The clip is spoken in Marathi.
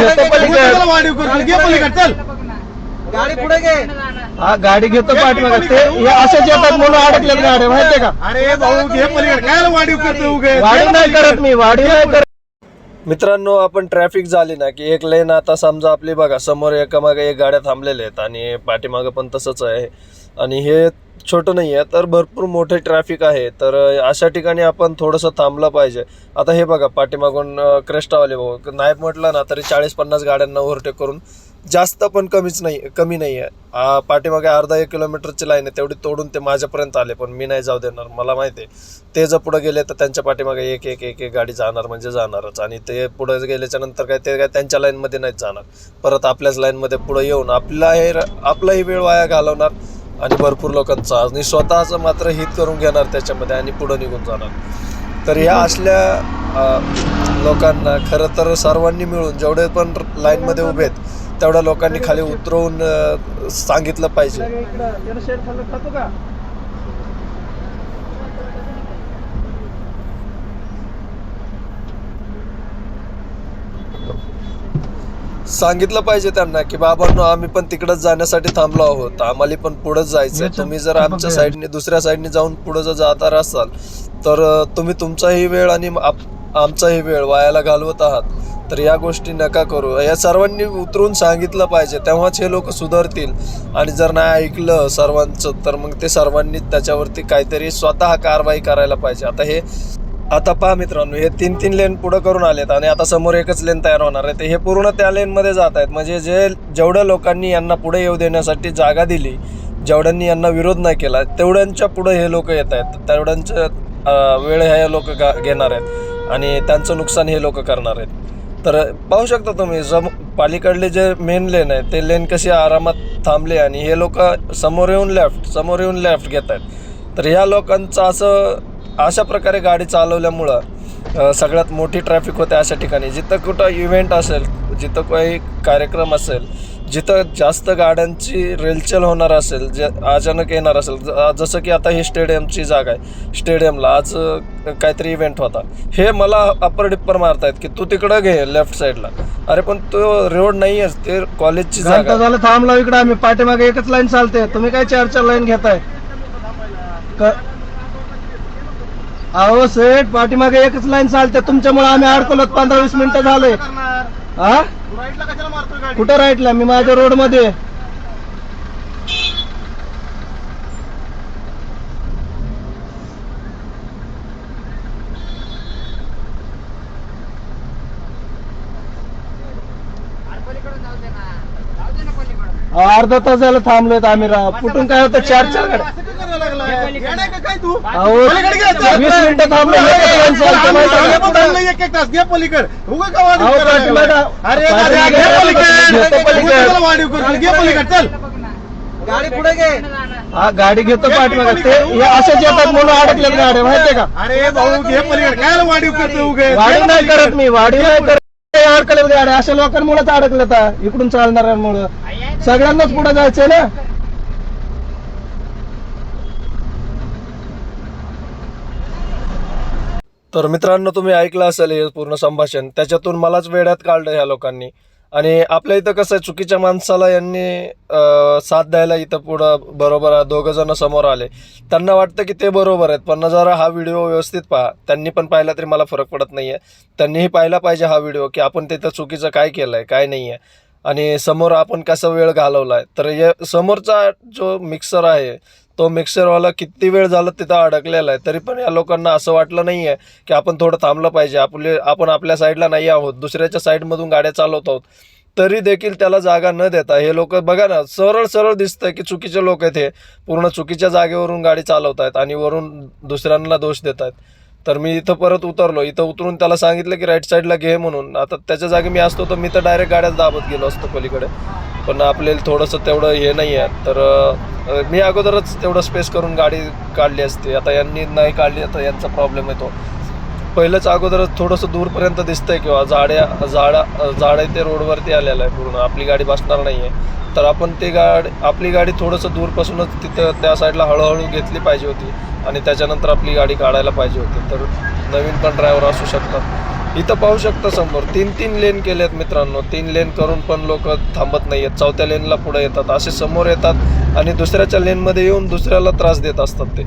घेतो पलीकडे. चल वाढीव कर घे पलीकडे चल. गाडी पुढे घे. हा गाडी घेतो पाठीमागे. ते हे असेच येतात म्हणून अडकल्यात गाड्या माहितीये का? अरे भाऊ घे पलीकडे. काय वाढीव करतो उगे? वाढी नाही करत मी वाढी नाही करत. मित्रांनो आपण ट्रॅफिक झाली ना की एक लेन आता समजा आपली बघा समोर एकामागे एक गाड्या थांबलेल्या आहेत आणि पाठीमागं पण तसंच आहे. आणि हे छोटं नाही आहे तर भरपूर मोठे ट्रॅफिक आहे. तर अशा ठिकाणी आपण थोडंसं थांबलं पाहिजे. आता हे बघा पाठीमागून क्रेस्टावाले भाऊ नाही म्हटलं ना तरी चाळीस पन्नास गाड्यांना ओव्हरटेक करून जास्त पण कमीच नाही कमी नाही आहे पाठीमागे अर्धा एक किलोमीटरची लाईन आहे तेवढी तोडून ते माझ्यापर्यंत आले पण मी नाही जाऊ देणार. मला माहिती आहे ते जर पुढे गेले तर त्यांच्या पाठीमागे एक एक एक एक गाडी जाणार म्हणजे जाणारच. आणि ते पुढे गेल्याच्यानंतर काय ते काय त्यांच्या लाईनमध्ये नाहीच जाणार. परत आपल्याच लाईनमध्ये पुढे येऊन आपला हे आपलाही वेळ वाया घालवणार. आणि भरपूर लोकांचा आणि स्वतःचं मात्र हित करून घेणार त्याच्यामध्ये आणि पुढं निघून जाणार. तर ह्या असल्या लोकांना खरं तर सर्वांनी मिळून जेवढे पण लाईनमध्ये उभे आहेत तेवढ्या लोकांनी खाली उतरवून सांगितलं पाहिजे. सांगितलं पाहिजे त्यांना की बाबांनो आम्ही पण तिकडच जाण्यासाठी थांबलो आहोत. आम्हाला पण पुढेच जायचंय. तुम्ही जर आमच्या साईडने दुसऱ्या साईडने जाऊन पुढे जर जाणार असाल तर तुम्ही तुमचाही वेळ आणि आमचाही वेळ वायाला घालवत आहात. तर या गोष्टी नका करू. या सर्वांनी उतरून सांगितलं पाहिजे. तेव्हाच हे लोक सुधारतील. आणि जर नाही ऐकलं सर्वांचं तर मग ते सर्वांनी त्याच्यावरती काहीतरी स्वतः कारवाई करायला पाहिजे. आता हे आता पहा मित्रांनो हे तीन तीन लेन पुढं करून आलेत आणि आता समोर एकच लेन तयार होणार आहे. ते हे पूर्ण त्या लेनमध्ये जात आहेत. म्हणजे जे जेवढ्या लोकांनी यांना पुढे येऊ देण्यासाठी जागा दिली जेवढ्यांनी यांना विरोध नाही केला तेवढ्यांच्या पुढे हे लोक येत आहेत. तेवढ्यांच्या वेळ हे लोक घेणार आहेत आणि त्यांचं नुकसान हे लोक करणार आहेत. तर पाहू शकता तुम्ही सम पालीकडले जे मेन लेन आहे ते लेन कशी आरामात थांबले आणि हे लोक समोर येऊन लेफ्ट समोर येऊन लेफ्ट घेत आहेत. तर ह्या लोकांचं असं अशा प्रकारे गाडी चालवल्यामुळं सगळ्यात मोठी ट्रॅफिक होते अशा ठिकाणी. जिथं कुठं इव्हेंट असेल जिथं काही कार्यक्रम असेल जिथं जास्त गाड्यांची रेलचेल होणार असेल जे अचानक येणार असेल जसं की आता ही स्टेडियमची जागा आहे. स्टेडियमला आज काहीतरी इव्हेंट होता. हे मला अप्पर डिप्पर मारतायत की तू तिकडं घे लेफ्ट साईडला अरे पण तो रोड नाही आहे ते कॉलेजची जागा. झालं थांबलो इकडे आम्ही पाठीमागे एकच लाईन चालते. तुम्ही काय चार चार लाईन घेताय अहो सेठ पाठीमागे एकच लाईन चालते. तुमच्यामुळे आम्ही अडकलो पंधरा वीस मिनिटं झाले. हा कुठं राईटला मी माझ्या रोडमध्ये आहे. अहो, अर्धा तास झालं थांबलोय आम्ही राव. कुठून काय होतं? चार चार गाड्या. अहो. वीस मिनिटं थांबलो वाढीव अहो, पाठीमागं- पाठीमागं घेतो पलीकडे. वाढीव गाडी पुढे घे. हा गाडी घेतो पाठीमागे. ते हे असेच येतात म्हणून अडकल्यात गाड्या माहितीये का? अरे भाऊ घे पलीकडे. काय वाढीव करतो उगे? वाढी नाही करत मी वाढी नाही करत. काही अडकले गाड्या अशा लोकांमुळेच अडकल्यात इकडून चालणाऱ्यांमुळं. सगळ्यांनाच पुढे जायचंय ना? तर मित्रांनो तुम्ही ऐकलं असेल हे पूर्ण संभाषण. त्याच्यातून मलाच वेड्यात काढलं ह्या लोकांनी. आणि आपल्या इथं कसं आहे चुकीच्या माणसाला यांनी साथ द्यायला इथं पुढं बरोबर दोघं जण समोर आले. त्यांना वाटतं की ते बरोबर आहेत पण जरा हा व्हिडिओ व्यवस्थित पहा. त्यांनी पण पाहिला तरी मला फरक पडत नाही आहे त्यांनीही पाहिला पाहिजे हा व्हिडिओ की आपण तिथं चुकीचं काय केलं आहे काय नाही आहे आणि समोर आपण कसा वेळ घालवला आहे तर या समोरचा जो मिक्सर आहे तो मिक्सरवाला किती वेळ झाला तिथं अडकलेला आहे? तरी पण या लोकांना असं वाटलं नाही आहे की आपण थोडं थांबलं पाहिजे. आपले आपण आपल्या साईडला नाही आहोत. दुसऱ्याच्या साईडमधून गाड्या चालवत आहोत. तरी देखील त्याला जागा न देता हे लोक बघा ना सरळ सरळ दिसतं की चुकीचे लोक आहेत हे. पूर्ण चुकीच्या जागेवरून गाडी चालवत आहेत आणि वरून दुसऱ्यांना दोष देत आहेत. तर मी इथं परत उतरलो. इथं उतरून त्याला सांगितलं की राईट साईडला घे म्हणून. आता त्याच्या जागी मी असतो तर मी तर डायरेक्ट गाड्यात दाबत गेलो असतो पलीकडे. पण आपल्याला थोडंसं तेवढं हे नाही आहे. तर मी अगोदरच तेवढं स्पेस करून गाडी काढली असते. आता यांनी नाही काढली आता यांचा प्रॉब्लेम येतो पहिलंच अगोदरच थोडंसं दूरपर्यंत दिसतंय किंवा झाड्या झाडा झाड आहे ते रोडवरती आलेलं आहे पूर्ण. आपली गाडी बसणार नाही आहे तर आपण ती गाडी आपली गाडी थोडंसं दूरपासूनच तिथं त्या साईडला हळूहळू घेतली पाहिजे होती. आणि त्याच्यानंतर आपली गाडी काढायला पाहिजे होती. तर नवीन पण ड्रायव्हर असू शकतात. इथं पाहू शकता समोर. तीन तीन लेन केलेत मित्रांनो. तीन लेन करून पण लोक थांबत नाही आहेत चौथ्या लेनला पुढे येतात. असे समोर येतात आणि दुसऱ्याच्या लेनमध्ये येऊन दुसऱ्याला त्रास देत असतात ते.